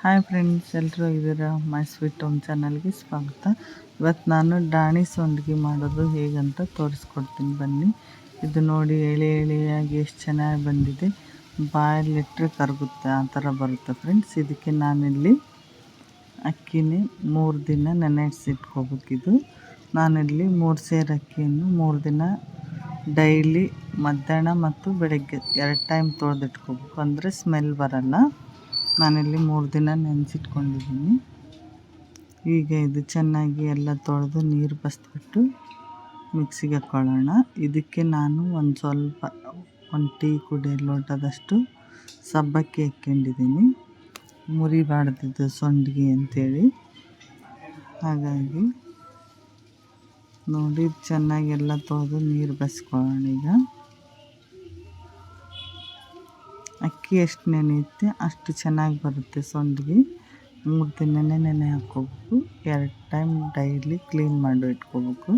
Hi friends ಎಲ್ಲರೂ ಇದ್ದೀರಾ? My sweet home ಚಾನಲ್ಗೆ ಸ್ವಾಗತ. ಇವತ್ತು ನಾನು ಡಾಣಿ ಸೊಂಡಿಗೆ ಮಾಡೋದು ಹೇಗಂತ ತೋರಿಸ್ಕೊಡ್ತೀನಿ ಬನ್ನಿ. ಇದು ನೋಡಿ, ಎಳೆ ಎಳೆಯಾಗಿ ಎಷ್ಟು ಚೆನ್ನಾಗಿ ಬಂದಿದೆ. ಬಾಯಲ್ಲಿಟ್ಟರೆ ಕರಗುತ್ತೆ, ಆ ಥರ ಬರುತ್ತೆ ಫ್ರೆಂಡ್ಸ್ ಇದಕ್ಕೆ ನಾನಿಲ್ಲಿ ಅಕ್ಕಿನೇ ಮೂರು ದಿನ ನೆನೆಸಿಟ್ಕೋಬೇಕಿದು ನಾನಿಲ್ಲಿ ಮೂರು ಸೇರು ಅಕ್ಕಿಯನ್ನು ಮೂರು ದಿನ ಡೈಲಿ ಮಧ್ಯಾಹ್ನ ಮತ್ತು ಬೆಳಗ್ಗೆ ಎರಡು ಟೈಮ್ ತೊಳೆದಿಟ್ಕೋಬೇಕು. ಅಂದರೆ ಸ್ಮೆಲ್ ಬರಲ್ಲ. ನಾನಿಲ್ಲಿ ಮೂರು ದಿನ ನೆನೆಸಿಟ್ಕೊಂಡಿದ್ದೀನಿ. ಈಗ ಇದು ಚೆನ್ನಾಗಿ ಎಲ್ಲ ತೊಳೆದು ನೀರು ಬಸ್ಬಿಟ್ಟು ಮಿಕ್ಸಿಗೆ ಹಾಕ್ಕೊಳ್ಳೋಣ ಇದಕ್ಕೆ ನಾನು ಒಂದು ಸ್ವಲ್ಪ, ಒಂದು ಟೀ ಕುಡಿ ಲೋಟದಷ್ಟು ಸಬ್ಬಕ್ಕಿ ಹಾಕ್ಕೊಂಡಿದ್ದೀನಿ. ಮುರಿಬಾರ್ದಿದ್ದು ಸೊಂಡಿಗೆ ಅಂಥೇಳಿ ಹಾಗಾಗಿ ನೋಡಿ, ಚೆನ್ನಾಗಿ ಎಲ್ಲ ತೊಳೆದು ನೀರು ಬಸ್ಕೊಳ್ಳೋಣ ಈಗ. ಅಕ್ಕಿ ಎಷ್ಟು ನೆನೆಯುತ್ತೆ ಅಷ್ಟು ಚೆನ್ನಾಗಿ ಬರುತ್ತೆ ಸಂಡಿಗೆ. ಮೂರು ದಿನನೇ ನೆನೆ ಹಾಕ್ಕೋಬೇಕು ಎರಡು ಟೈಮ್ ಡೈಲಿ ಕ್ಲೀನ್ ಮಾಡಿ ಇಟ್ಕೋಬೇಕು.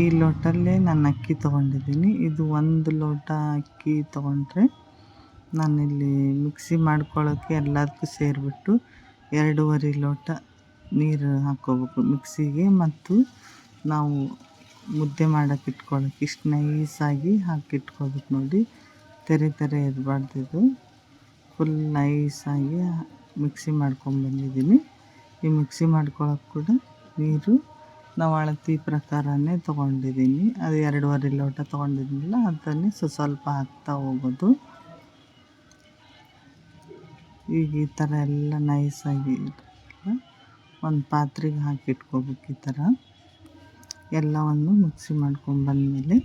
ಈ ಲೋಟಲ್ಲೇ ನಾನು ಅಕ್ಕಿ ತೊಗೊಂಡಿದ್ದೀನಿ. ಇದು ಒಂದು ಲೋಟ ಅಕ್ಕಿ ತೊಗೊಂಡ್ರೆ ನಾನಿಲ್ಲಿ ಮಿಕ್ಸಿ ಮಾಡ್ಕೊಳ್ಳೋಕ್ಕೆ ಎಲ್ಲದಕ್ಕೂ ಸೇರಿಬಿಟ್ಟು ಎರಡೂವರೆ ಲೋಟ ನೀರು ಹಾಕ್ಕೋಬೇಕು ಮಿಕ್ಸಿಗೆ. ಮತ್ತು ನಾವು ಮುದ್ದೆ ಮಾಡೋಕೆ ಇಟ್ಕೊಳ್ಳೋಕೆ ಇಷ್ಟು ನೈಸಾಗಿ ಹಾಕಿಟ್ಕೋಬೇಕು ನೋಡಿ. ತೆರೆ ತೆರೆ ಇರಬಾರ್ದು ಇದು. ಫುಲ್ ನೈಸಾಗಿ ಮಿಕ್ಸಿ ಮಾಡ್ಕೊಂಬಂದಿದ್ದೀನಿ ಈ ಮಿಕ್ಸಿ ಮಾಡ್ಕೊಳ್ಳೋಕೆ ಕೂಡ ನೀರು, ನಾವು ಅಳತಿ ಪ್ರಕಾರನೇ ತೊಗೊಂಡಿದ್ದೀನಿ ಅದು ಎರಡೂವರೆ ಲೋಟ ತೊಗೊಂಡಿದ್ದಿಲ್ಲ ಅದನ್ನೇ ಸ್ವಲ್ಪ ಹಾಕ್ತಾ ಹೋಗೋದು. ಈಗ ಈ ಥರ ಎಲ್ಲ ನೈಸಾಗಿ ಒಂದು ಪಾತ್ರೆಗೆ ಹಾಕಿಟ್ಕೋಬೇಕು ಈ ಥರ ಎಲ್ಲವನ್ನು ಮಿಕ್ಸಿ ಮಾಡ್ಕೊಂಡು ಬಂದಮೇಲೆ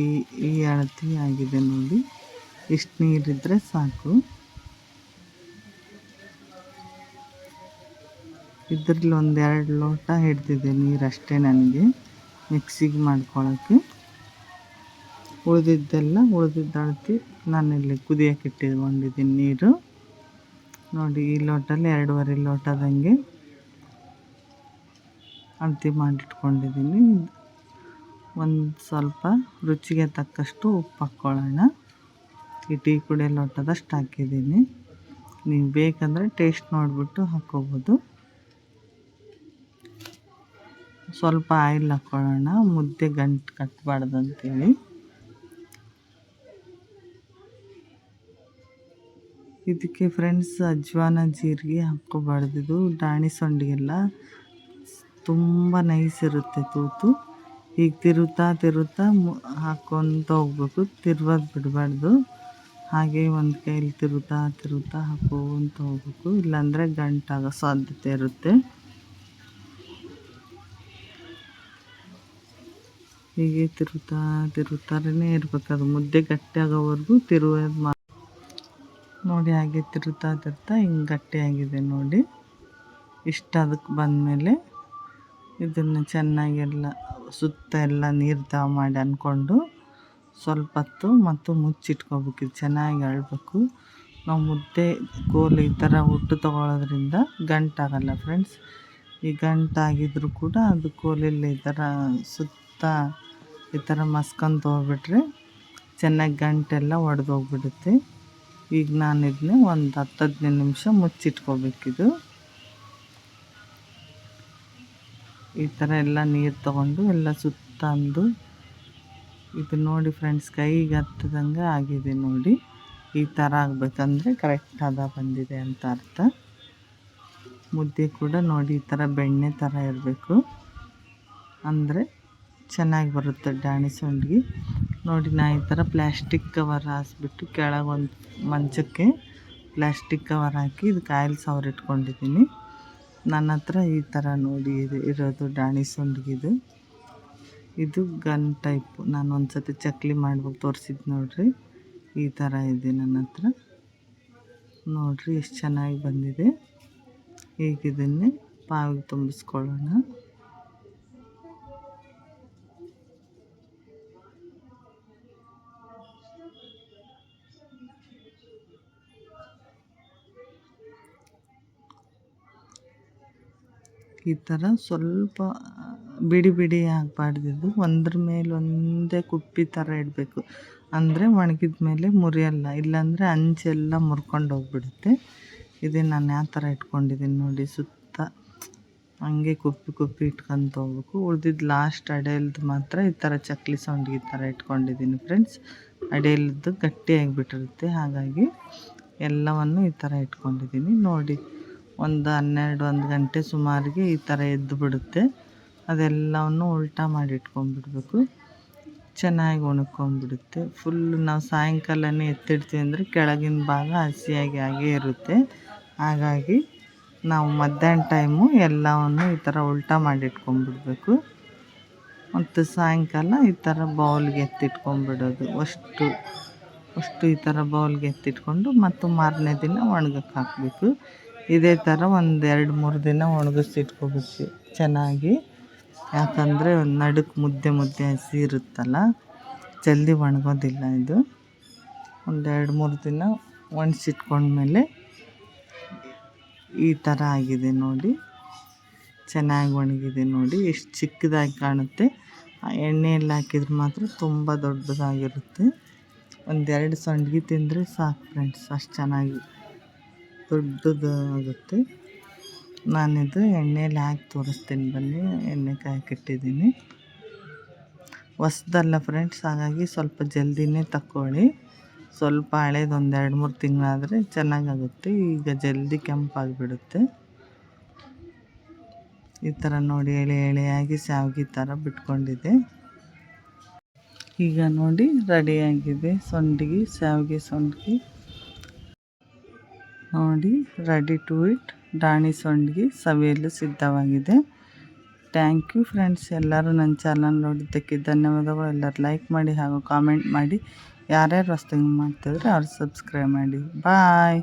ಈ ಈ ಅಳತಿ ಆಗಿದೆ ನೋಡಿ. ಇಷ್ಟು ನೀರಿದ್ದರೆ ಸಾಕು. ಇದರಲ್ಲಿ ಒಂದು ಎರಡು ಲೋಟ ಹಿಡ್ದಿದೆ ನೀರಷ್ಟೇ ನನಗೆ ಮಿಕ್ಸಿಗೆ ಮಾಡ್ಕೊಳ್ಳೋಕ್ಕೆ. ಉಳಿದಿದ್ದೆಲ್ಲ, ಉಳಿದಿದ್ದ ಅಳತಿ ನಾನಿಲ್ಲಿ ಕುದಿಯೋಕೆ ಇಟ್ಟಿಕೊಂಡಿದ್ದೀನಿ ನೀರು. ನೋಡಿ, ಈ ಲೋಟಲ್ಲಿ ಎರಡೂವರೆ ಲೋಟದಂಗೆ ಅಳತೆ ಮಾಡಿಟ್ಕೊಂಡಿದ್ದೀನಿ. ಒಂದು ಸ್ವಲ್ಪ ರುಚಿಗೆ ತಕ್ಕಷ್ಟು ಉಪ್ಪು ಹಾಕ್ಕೊಳ್ಳೋಣ ಈ ಟೀ ಕುಡಿಯೋ ಲೋಟದಷ್ಟು ಹಾಕಿದ್ದೀನಿ. ನೀವು ಬೇಕಂದರೆ ಟೇಸ್ಟ್ ನೋಡಿಬಿಟ್ಟು ಹಾಕ್ಕೋಬೋದು ಸ್ವಲ್ಪ ಆಯಿಲ್ ಹಾಕ್ಕೊಳ್ಳೋಣ ಮುದ್ದೆ ಗಂಟು ಕಟ್ಟಬಾರ್ದು ಅಂತೇಳಿ ಇದಕ್ಕೆ ಫ್ರೆಂಡ್ಸ್ ಅಜ್ವಾನ ಜೀರಿಗೆ ಹಾಕ್ಕೋಬಾರ್ದು ಡಾಣಿ ಸೊಂಡಿಗೆಲ್ಲ ತುಂಬ ನೈಸ್ ಇರುತ್ತೆ ತೂತು. ಈಗ ತಿರುತ್ತಾ ತಿರುತ್ತಾ ಹಾಕ್ಕೊತ ಹೋಗ್ಬೇಕು. ತಿರುವಾಗ ಬಿಡಬಾರ್ದು. ಹಾಗೆ ಒಂದು ಕೈಲಿ ತಿರುತ್ತಾ ತಿರುತ್ತಾ ಹಾಕೋಂತ ಹೋಗ್ಬೇಕು. ಇಲ್ಲಾಂದರೆ ಗಂಟಾಗೋ ಸಾಧ್ಯತೆ ಇರುತ್ತೆ. ಹೀಗೆ ತಿರುತ್ತಾ ತಿರುತ್ತಾರೇ ಇರ್ಬೇಕು. ಅದು ಮುದ್ದೆ ಗಟ್ಟಿ ಆಗೋವರೆಗೂ ತಿರುವುದು ನೋಡಿ ಹಾಗೆ ತಿರುತ್ತಾ ತಿರುತ್ತಾ ಹಿಂಗೆ ಗಟ್ಟಿಯಾಗಿದೆ ನೋಡಿ. ಇಷ್ಟ ಅದಕ್ಕೆ ಬಂದಮೇಲೆ ಇದನ್ನು ಚೆನ್ನಾಗೆಲ್ಲ ಸುತ್ತ ಎಲ್ಲ ನೀರು ತಾವ ಮಾಡಿ ಅಂದ್ಕೊಂಡು ಸ್ವಲ್ಪ ಹೊತ್ತು ಮತ್ತು ಮುಚ್ಚಿಟ್ಕೋಬೇಕು. ಇದು ಚೆನ್ನಾಗಿ ಅಳಬೇಕು. ನಾವು ಮುದ್ದೆ ಕೋಲು ಈ ಥರ ಹುಟ್ಟು ತೊಗೊಳೋದ್ರಿಂದ ಗಂಟಾಗಲ್ಲ ಫ್ರೆಂಡ್ಸ್. ಈ ಗಂಟಾಗಿದ್ದರೂ ಕೂಡ ಅದು ಕೋಲಲ್ಲಿ ಈ ಥರ ಸುತ್ತ ಈ ಥರ ಮಸ್ಕೊಂತ ಹೋಗ್ಬಿಟ್ರೆ ಚೆನ್ನಾಗಿ ಗಂಟೆಲ್ಲ ಒಡೆದೋಗ್ಬಿಡುತ್ತೆ. ಈಗ ನಾನು ಇದನ್ನೇ ಒಂದು ಹತ್ತು ಹದಿನೈದು ನಿಮಿಷ ಮುಚ್ಚಿಟ್ಕೋಬೇಕಿದು. ಈ ಥರ ಎಲ್ಲ ನೀರು ತಗೊಂಡು ಎಲ್ಲ ಸುತ್ತಂದು ಇದು ನೋಡಿ ಫ್ರೆಂಡ್ಸ್ ಕೈಗೆ ಹತ್ತದಂಗೆ ಆಗಿದೆ ನೋಡಿ. ಈ ಥರ ಆಗಬೇಕಂದ್ರೆ ಕರೆಕ್ಟ್ ಅದ ಬಂದಿದೆ ಅಂತ ಅರ್ಥ. ಮುದ್ದೆ ಕೂಡ ನೋಡಿ ಈ ಥರ ಬೆಣ್ಣೆ ಥರ ಇರಬೇಕು. ಅಂದರೆ ಚೆನ್ನಾಗಿ ಬರುತ್ತೆ ಡಾಣಿ ಸಂಡ್ಗಿ ನೋಡಿ ನಾ ಈ ಥರ ಪ್ಲ್ಯಾಸ್ಟಿಕ್ ಕವರ್ ಹಾಸ್ಬಿಟ್ಟು ಕೆಳಗೊಂದು ಮಂಚಕ್ಕೆ ಪ್ಲ್ಯಾಸ್ಟಿಕ್ ಕವರ್ ಹಾಕಿ ಇದು ಕಾಯಿಲ್ ಸವರ್ ಇಟ್ಕೊಂಡಿದ್ದೀನಿ. ನನ್ನ ಹತ್ರ ಈ ಥರ ನೋಡಿ ಇದು ಇರೋದು ಡಾಣಿ ಸೊಂಡ್ಗಿದು ಇದು ಗನ್ ಟೈಪ್. ನಾನು ಒಂದು ಸತಿ ಚಕ್ಲಿ ಮಾಡ್ಬೇಕು ತೋರಿಸಿದ್ದು ನೋಡಿರಿ. ಈ ಥರ ಇದೆ ನನ್ನ ಹತ್ರ. ನೋಡಿರಿ, ಎಷ್ಟು ಚೆನ್ನಾಗಿ ಬಂದಿದೆ. ಈಗ ಇದನ್ನೇ ಪಾವಿಗೆ ತುಂಬಿಸ್ಕೊಳ್ಳೋಣ. ಈ ಥರ ಸ್ವಲ್ಪ ಬಿಡಿ ಬಿಡಿ ಆಗಬಾರ್ದಿದ್ದು. ಒಂದ್ರ ಮೇಲೆ ಒಂದೇ ಕುಪ್ಪಿ ಥರ ಇಡಬೇಕು. ಅಂದರೆ ಒಣಗಿದ ಮೇಲೆ ಮುರಿಯಲ್ಲ, ಇಲ್ಲಾಂದರೆ ಅಂಚೆಲ್ಲ ಮುರ್ಕೊಂಡು ಹೋಗ್ಬಿಡುತ್ತೆ. ಇದೇ ನಾನು ಯಾವ ಥರ ಇಟ್ಕೊಂಡಿದ್ದೀನಿ ನೋಡಿ, ಸುತ್ತ ಹಂಗೆ ಕುಪ್ಪಿ ಕುಪ್ಪಿ ಇಟ್ಕೊಂತ ಹೋಗ್ಬೇಕು ಉಳ್ದಿದ್ದು ಲಾಸ್ಟ್ ಅಡೆಯಲ್ದು ಮಾತ್ರ ಈ ಥರ ಚಕ್ಲಿ ಸೌಂಡ್ ಈ ಥರ ಇಟ್ಕೊಂಡಿದ್ದೀನಿ ಫ್ರೆಂಡ್ಸ್ ಅಡೆಯಲ್ದು ಗಟ್ಟಿಯಾಗಿಬಿಟ್ಟಿರುತ್ತೆ ಹಾಗಾಗಿ ಎಲ್ಲವನ್ನು ಈ ಥರ ಇಟ್ಕೊಂಡಿದ್ದೀನಿ. ನೋಡಿ ಒಂದು ಹನ್ನೆರಡು, ಒಂದು ಗಂಟೆ ಸುಮಾರಿಗೆ ಈ ಥರ ಎದ್ದು ಬಿಡುತ್ತೆ. ಅದೆಲ್ಲವನ್ನು ಉಲ್ಟಾ ಮಾಡಿ ಇಟ್ಕೊಂಡ್ಬಿಡ್ಬೇಕು ಚೆನ್ನಾಗಿ ಒಣಕೊಂಡ್ಬಿಡುತ್ತೆ ಫುಲ್ ನಾವು ಸಾಯಂಕಾಲನೇ ಎತ್ತಿಡ್ತೀವಿ ಅಂದರೆ ಕೆಳಗಿನ ಭಾಗ ಹಸಿಯಾಗಿ ಹಾಗೇ ಇರುತ್ತೆ. ಹಾಗಾಗಿ ನಾವು ಮಧ್ಯಾಹ್ನ ಟೈಮು ಎಲ್ಲವನ್ನು ಈ ಥರ ಉಲ್ಟಾ ಮಾಡಿ ಇಟ್ಕೊಂಡ್ಬಿಡ್ಬೇಕು ಮತ್ತು ಸಾಯಂಕಾಲ ಈ ಥರ ಬೌಲ್ಗೆ ಎತ್ತಿಟ್ಕೊಂಡ್ಬಿಡೋದು. ಅಷ್ಟು ಅಷ್ಟು ಈ ಥರ ಬೌಲ್ಗೆ ಎತ್ತಿಟ್ಕೊಂಡು ಮತ್ತು ಮಾರನೇ ದಿನ ಒಣಗಕ್ಕೆ ಹಾಕಬೇಕು. ಇದೇ ಥರ ಒಂದು ಎರಡು ಮೂರು ದಿನ ಒಣಗಿಸಿಟ್ಕೋಬೇಕು ಚೆನ್ನಾಗಿ. ಯಾಕಂದರೆ ನಡುಕ್ಕೆ ಮುದ್ದೆ ಮುದ್ದೆ ಹಸಿ ಇರುತ್ತಲ್ಲ, ಜಲ್ದಿ ಒಣಗೋದಿಲ್ಲ ಇದು. ಒಂದು ಎರಡು ಮೂರು ದಿನ ಒಣಸಿಟ್ಕೊಂಡ್ಮೇಲೆ ಈ ಥರ ಆಗಿದೆ ನೋಡಿ. ಚೆನ್ನಾಗಿ ಒಣಗಿದೆ ನೋಡಿ. ಎಷ್ಟು ಚಿಕ್ಕದಾಗಿ ಕಾಣುತ್ತೆ. ಆ ಎಣ್ಣೆಯಲ್ಲಿ ಹಾಕಿದ್ರೆ ಮಾತ್ರ ತುಂಬ ದೊಡ್ಡದಾಗಿರುತ್ತೆ. ಒಂದೆರಡು ಸಂಡ್ಗೆ ತಿಂದರೆ ಸಾಕು ಫ್ರೆಂಡ್ಸ್ ಅಷ್ಟು ಚೆನ್ನಾಗಿ ದೊಡ್ಡದು ಆಗುತ್ತೆ ನಾನಿದು ಎಣ್ಣೆಲಿ ಹಾಕಿ ತೋರಿಸ್ತೀನಿ ಬನ್ನಿ ಎಣ್ಣೆ ಕಾಯಕ್ಕಿಟ್ಟಿದ್ದೀನಿ ಹೊಸ್ದಲ್ಲ ಫ್ರೆಂಡ್ಸ್ ಹಾಗಾಗಿ ಸ್ವಲ್ಪ ಜಲ್ದಿನೇ ತಕ್ಕೊಳ್ಳಿ. ಸ್ವಲ್ಪ ಹಳೇದು ಒಂದು ಎರಡು ಮೂರು ತಿಂಗಳಾದರೆ ಚೆನ್ನಾಗಾಗುತ್ತೆ. ಈಗ ಜಲ್ದಿ ಕೆಂಪಾಗಿಬಿಡುತ್ತೆ. ಈ ಥರ ನೋಡಿ ಎಳೆ ಎಳೆಯಾಗಿ ಶಾವಿಗೆ ಥರ ಬಿಟ್ಕೊಂಡಿದೆ. ಈಗ ನೋಡಿ ರೆಡಿಯಾಗಿದೆ ಸೊಂಡಿಗೆ, ಶಾವಿಗೆ ಸೊಂಡಿಗೆ. ನೋಡಿ ರೆಡಿ ಟು ಇಟ್ ಡಾಣಿ ಸೊಂಡಿಗೆ ಸವಿಯಲು ಸಿದ್ಧವಾಗಿದೆ. ಥ್ಯಾಂಕ್ ಯು ಫ್ರೆಂಡ್ಸ್ ಎಲ್ಲರೂ ನನ್ನ ಚಾನಲ್ ನೋಡಿದ್ದಕ್ಕೆ ಧನ್ಯವಾದಗಳು. ಎಲ್ಲರೂ ಲೈಕ್ ಮಾಡಿ ಹಾಗೂ ಕಾಮೆಂಟ್ ಮಾಡಿ. ಯಾರ್ಯಾರು ಹೊಸ್ದಾಗಿ ಮಾಡ್ತಿದ್ರೆ, ಅವ್ರು ಸಬ್ಸ್ಕ್ರೈಬ್ ಮಾಡಿ. ಬಾಯ್